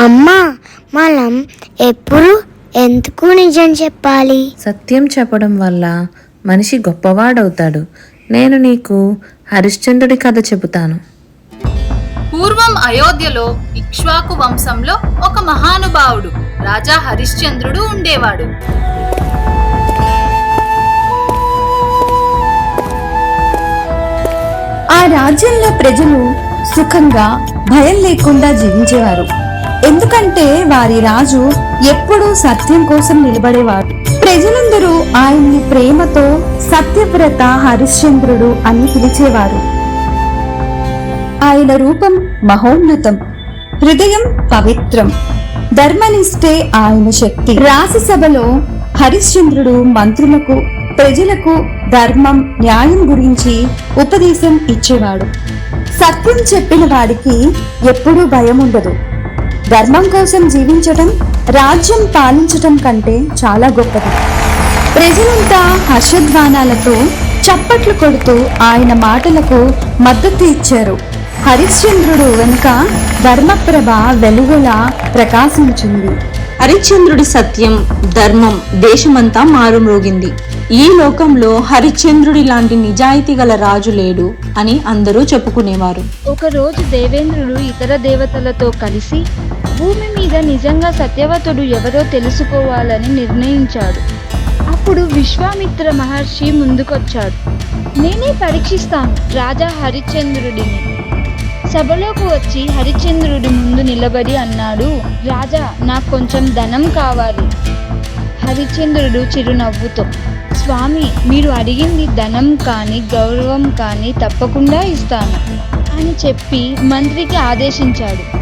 అమ్మా మనం ఎప్పుడు ఎందుకు నిజం చెప్పాలి? సత్యం చెప్పడం వల్ల మనిషి గొప్పవాడవుతాడు. నేను నీకు హరిశ్చంద్రుడి కథ చెబుతాను. పూర్వం అయోధ్యలో ఇక్ష్వాకు వంశంలో ఒక మహానుభావుడు రాజా హరిశ్చంద్రుడు ఉండేవాడు. ఆ రాజ్యంలో ప్రజలు సుఖంగా భయం లేకుండా జీవించేవారు. ఎందుకంటే వారి రాజు ఎప్పుడూ సత్యం కోసం నిలబడేవారు ప్రజలందరూ ఆయన్ని ప్రేమతో సత్యవ్రత హరిశ్చంద్రుడు అని పిలిచేవారు. ఆయన రూపం మహోన్నతం హృదయం పవిత్రం. ధర్మనిష్టే ఆయన శక్తి. రాజసభలో హరిశ్చంద్రుడు మంత్రులకు ప్రజలకు ధర్మం న్యాయం గురించి ఉపదేశం ఇచ్చేవాడు. సత్యం చెప్పిన వాడికి ఎప్పుడూ భయం ఉండదు ధర్మం కోసం జీవించటం రాజ్యం పాలించటం కంటే చాలా గొప్పది. ప్రజలంతా హర్షధ్వానాలతో చప్పట్లు కొడుతూ ఆయన మాటలకు మద్దతు ఇచ్చారు. హరిశ్చంద్రుడు వెనుక ధర్మప్రభ వెలుగులా ప్రకాశించింది. హరిశ్చంద్రుడి సత్యం ధర్మం దేశమంతా మారుమ్రోగింది. ఈ లోకంలో హరిశ్చంద్రుడి లాంటి నిజాయితీ గల రాజు లేడు అని అందరూ చెప్పుకునేవారు. ఒకరోజు దేవేంద్రుడు ఇతర దేవతలతో కలిసి భూమి మీద నిజంగా సత్యవతుడు ఎవరో తెలుసుకోవాలని నిర్ణయించాడు. అప్పుడు విశ్వామిత్ర మహర్షి ముందుకొచ్చాడు. నేనే పరీక్షిస్తాను రాజా హరిశ్చంద్రుడిని. సభలోకి వచ్చి హరిశ్చంద్రుడి ముందు నిలబడి అన్నాడు రాజా నాకు కొంచెం ధనం కావాలి. హరిశ్చంద్రుడు చిరునవ్వుతో స్వామి మీరు అడిగింది ధనం కానీ గౌరవం కానీ తప్పకుండా ఇస్తాను అని చెప్పి మంత్రికి ఆదేశించాడు.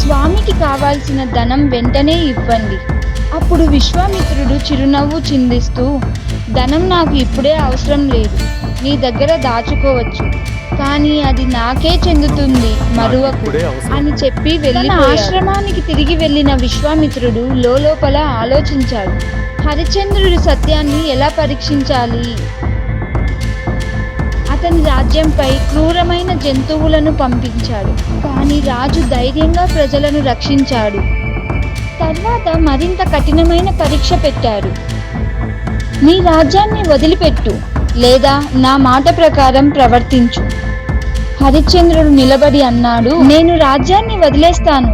స్వామికి కావాల్సిన ధనం వెంటనే ఇవ్వండి. అప్పుడు విశ్వామిత్రుడు చిరునవ్వు చిందిస్తూ ధనం నాకు ఇప్పుడే అవసరం లేదు. నీ దగ్గర దాచుకోవచ్చు. కానీ అది నాకే చెందుతుంది. మరువకు. అని చెప్పి వెళ్ళి ఆశ్రమానికి తిరిగి వెళ్ళిన విశ్వామిత్రుడు లోపల ఆలోచించాడు. హరిశ్చంద్రుడి సత్యాన్ని ఎలా పరీక్షించాలి? అతని రాజ్యంపై క్రూరమైన జంతువులను పంపించాడు. కానీ రాజు ధైర్యంగా ప్రజలను రక్షించాడు. తర్వాత మరింత కఠినమైన పరీక్ష పెట్టారు నీ రాజ్యాన్ని వదిలిపెట్టు లేదా నా మాట ప్రకారం ప్రవర్తించు. హరిశ్చంద్రుడు నిలబడి అన్నాడు నేను రాజ్యాన్ని వదిలేస్తాను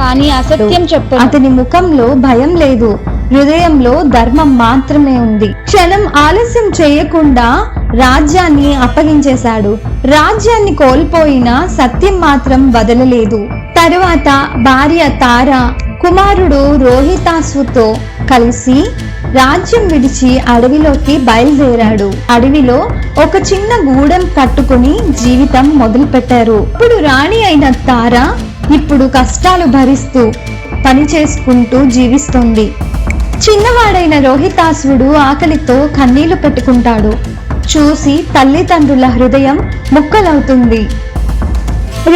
కానీ అసత్యం చెప్పు అతని ముఖంలో భయం లేదు. హృదయంలో ధర్మం మాత్రమే ఉంది. క్షణం ఆలస్యం చేయకుండా రాజ్యాన్ని అప్పగించేశాడు. రాజ్యాన్ని కోల్పోయిన సత్యం మాత్రం వదలలేదు. తరువాత భార్య తార కుమారుడు రోహితాసుతో కలిసి రాజ్యం విడిచి అడవిలోకి బయలుదేరాడు. అడవిలో ఒక చిన్న గూడెం కట్టుకుని జీవితం మొదలుపెట్టారు. ఇప్పుడు రాణి అయిన తార ఇప్పుడు కష్టాలు భరిస్తూ పని చేసుకుంటూ జీవిస్తుంది. చిన్నవాడైన రోహితాసురుడు ఆకలితో కన్నీళ్ళు పెట్టుకుంటాడు. చూసి తల్లిదండ్రుల హృదయం ముక్కలవుతుంది.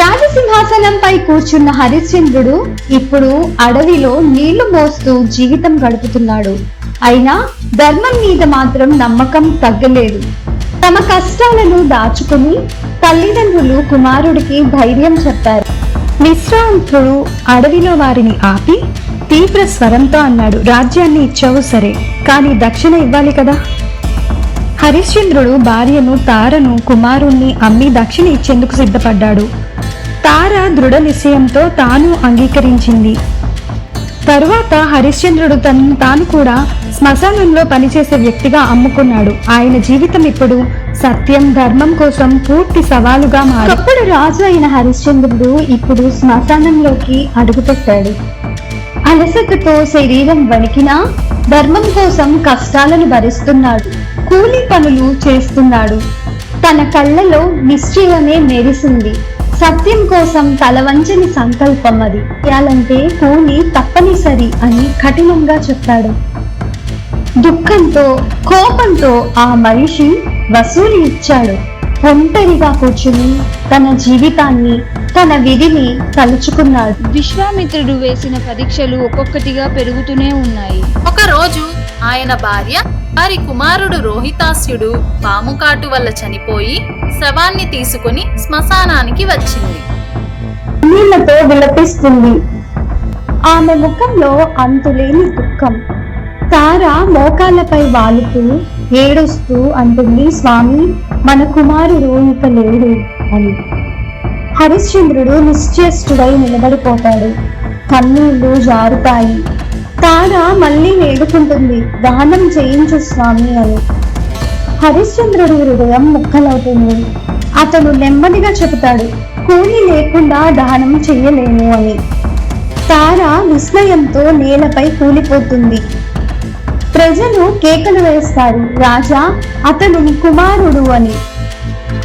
రాజసింహాసనంపై కూర్చున్న హరిశ్చంద్రుడు ఇప్పుడు అడవిలో నీళ్ళు మోస్తూ జీవితం గడుపుతున్నాడు. అయినా ధర్మం మీద మాత్రం నమ్మకం తగ్గలేదు. తమ కష్టాలను దాచుకుని తల్లిదండ్రులు కుమారుడికి ధైర్యం చెప్పారు. విశ్రాంతుడు అడవిలో వారిని ఆపి తీవ్ర స్వరంతో అన్నాడు. రాజ్యాన్ని ఇచ్చావు సరే కానీ దక్షిణ ఇవ్వాలి కదా? హరిశ్చంద్రుడు భార్యను తారను కుమారుణ్ణి అమ్మి దక్షిణ ఇచ్చేందుకు సిద్ధపడ్డాడు. తార దృఢ నిశ్చయంతో తాను అంగీకరించింది. తరువాత హరిశ్చంద్రుడు తనను తాను కూడా శ్మశానంలో పనిచేసే వ్యక్తిగా అమ్ముకున్నాడు. ఆయన జీవితం ఇప్పుడు సత్యం ధర్మం కోసం పూర్తి సవాలుగా మారి అప్పుడు రాజు అయిన హరిశ్చంద్రుడు ఇప్పుడు శ్మశానంలోకి అడుగుపెట్టాడు. అలసటతో శరీరం వణికినా ధర్మం కోసం కష్టాలను భరిస్తున్నాడు కూలి పనులు చేస్తున్నాడు. తన కళ్ళలో నిశ్చయమే మెరిసింది. సత్యం కోసం తలవంచని సంకల్పం అది. చేయాలంటే కూలి తప్పనిసరి అని కఠినంగా చెప్పాడు. దుఃఖంతో కోపంతో ఆ మనిషి వసూలు ఇచ్చాడు. ఒంటరిగా కూర్చుని తన జీవితాన్ని తన విధిని తలుచుకున్నాడు. విశ్వామిత్రుడు వేసిన పరీక్షలు ఒక్కొక్కటిగా పెరుగుతూనే ఉన్నాయి. ఒక రోజు ఆయన భార్య వారి కుమారుడు రోహితాస్యుడు పాము కాటు వల్ల చనిపోయి శవాన్ని తీసుకుని శ్మశానానికి వచ్చింది. నీళ్ళతో విలపిస్తుంది. ఆమె ముఖంలో అంతులేని దుఃఖం. తార మోకాళ్ళపై వాలుతూ ఏడుస్తూ అంటుంది స్వామి మన కుమారుడు ఇక లేడు అని. హరిశ్చంద్రుడు నిశ్చేష్టుడై నిలబడిపోతాడు. కన్నీళ్ళు జారుతాయి. తాడ మళ్ళీ వేడుకుంటుంది దహనం చేయించు స్వామి అని. హరిశ్చంద్రుడి హృదయం ముక్కలవుతుంది. అతను నెమ్మదిగా చెబుతాడు కూలి లేకుండా దహనం చెయ్యలేము అని. తార విస్మయంతో నేలపై కూలిపోతుంది. ప్రజలు కేకలు వేస్తారు రాజా అతను కుమారుడు అని.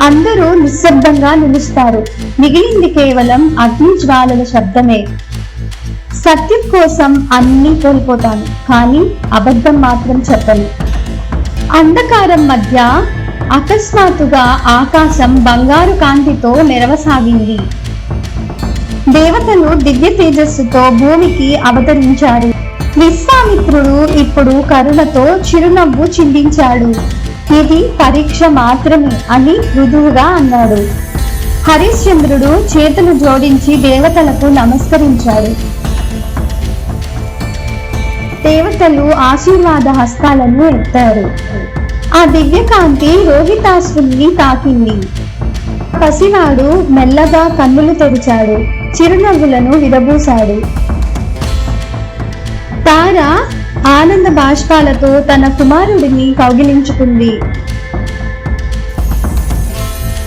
అందరూ నిశ్శబ్దంగా నిలుస్తారు. మిగిలింది కేవలం అగ్ని జ్వాలల శబ్దమే. సత్యం కోసం అన్ని కోల్పోతాను కానీ అబద్ధం మాత్రం చెప్పను. అంధకారం మధ్య అకస్మాత్తుగా ఆకాశం బంగారు కాంతితో మెరవసాగింది దేవతలు దివ్య తేజస్సుతో భూమికి అవతరించారు. విశ్వామిత్రుడు ఇప్పుడు కరుణతో చిరునవ్వు చిందించాడు. ఇది పరీక్ష మాత్రమే అని మృదువుగా అన్నాడు. హరిశ్చంద్రుడు చేతులు జోడించి దేవతలకు నమస్కరించాడు. దేవతలు ఆశీర్వాద హస్తాలను ఎత్తారు. ఆ దివ్యకాంతి రోహితాశ్వుల్ని తాకింది. పసివాడు మెల్లగా కన్నులు తెరిచాడు. చిరునవ్వులను విరబూశాడు తారా ఆనంద బాష్పాలతో తన కుమారుడిని కౌగిలించుకుంది.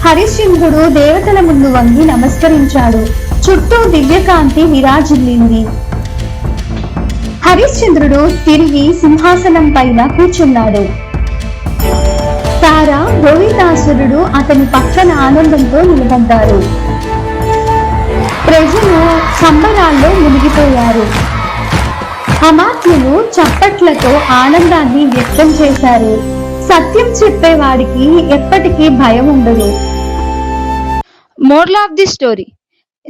హరిశ్చంద్రుడు దేవతల ముందు వంగి నమస్కరించాడు. చుట్టూ దివ్యకాంతి విరాజిల్లింది. హరిశ్చంద్రుడు తిరిగి సింహాసనం పైన కూర్చున్నాడు. తార గోవిందాసురుడు అతని పక్కన ఆనందంతో నిలబడ్డారు ప్రజలు సంబరాల్లో మునిగిపోయారు. అమాత్యులు చప్పట్లతో ఆనందాన్ని వ్యక్తం చేశారు. సత్యం చెప్పేవాడికి ఎప్పటికీ భయం ఉండదు. Moral of the story.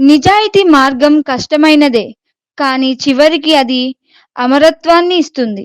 నిజాయితీ మార్గం కష్టమైనదే కానీ చివరికి అది అమరత్వాన్ని ఇస్తుంది.